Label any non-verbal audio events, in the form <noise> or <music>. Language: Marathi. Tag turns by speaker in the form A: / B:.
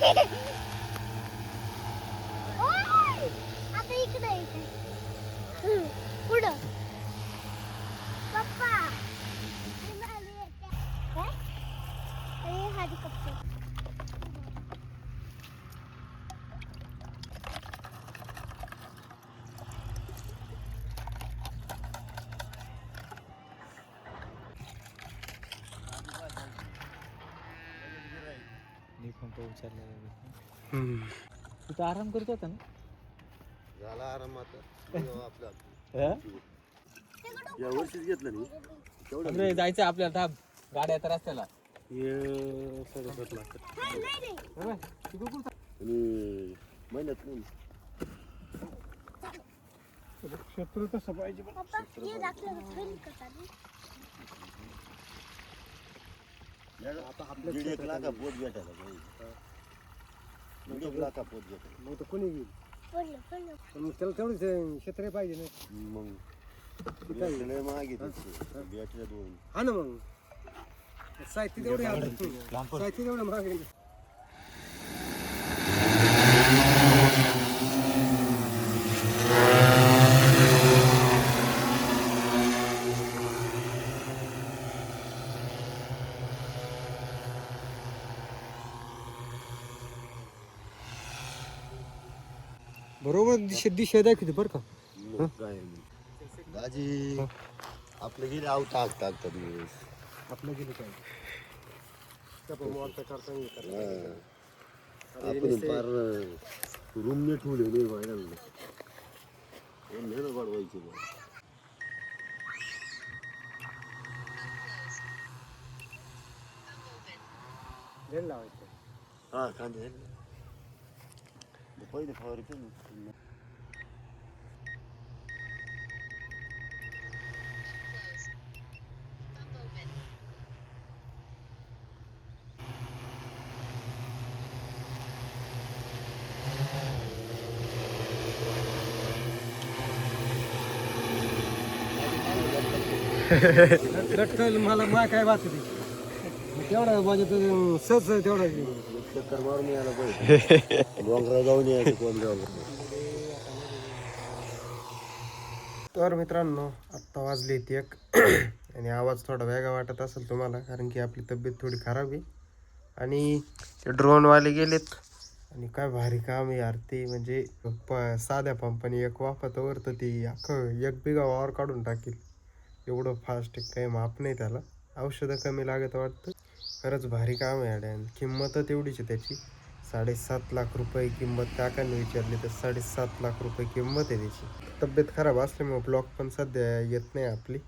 A: आता इकडे इकडे पुढं पप्पा काय हरी कप्पा
B: हम्म.
A: तू तर आराम करत होता ना?
C: झाला आराम आता. <laughs> आपलं
A: हा?
C: या वर्षीच घेतलं नाही. तेवढं
A: अरे जायचं आपल्याला थांब. गाड्या तर रस्त्याला.
C: आणि महिन्यात नाही.
B: शत्रू तसं पाहिजे
C: आता दीड एक लाखा पोत भेटायला पाहिजे. दीड एक लाखा पोत भेटायला.
B: मग तर कोणी घेईल? पण मग त्याला तेवढं क्षेत्र पाहिजे ना.
C: मग भेटले मागे त्याचे भेटले दोन.
B: हा ना मग. साहित्य तेवढे साहित्य तेवढं महाग बरोबर दिशा दिशे दाखवते बर का.
C: दाजी आपलं गेले आवता आगता आगता दिवस.
B: आपलं गेले काय?
C: आपण फार रूम अं, ने ठेवले व्हायरल
B: मेहनत वाढवायची
C: हा कांदे आहे ना. पहिले फवारे केलं ना.
B: लटकल मला मा काय बात होती तेवढा माझ्या म्हणजे तर सहज तेवढा
C: चक्कर मारून यायला पाहिजे जाऊन यायचं कोण
B: तर मित्रांनो आत्ता वाजले एक. आणि आवाज थोडा वेगळा वाटत असेल तुम्हाला कारण की आपली तब्येत थोडी खराब आहे. आणि ते ड्रोनवाले गेलेत. आणि काय भारी काम आहे यार ते म्हणजे प- साध्या पंपाने एक वाफातावर तर ती अख्खं एक बिगा वावर काढून टाकेल. एवढं फास्ट काही माप नाही त्याला. औषधं कमी लागत वाटतं. खरंच भारी काम आहे अड्यान किंमत तेवढीच आहे त्याची. साडेसात लाख रुपये किंमत काकांनी विचारली तर साडेसात लाख रुपये किंमत आहे त्याची. तब्येत खराब असल्यामुळे ब्लॉक पण सध्या येत नाही आपली.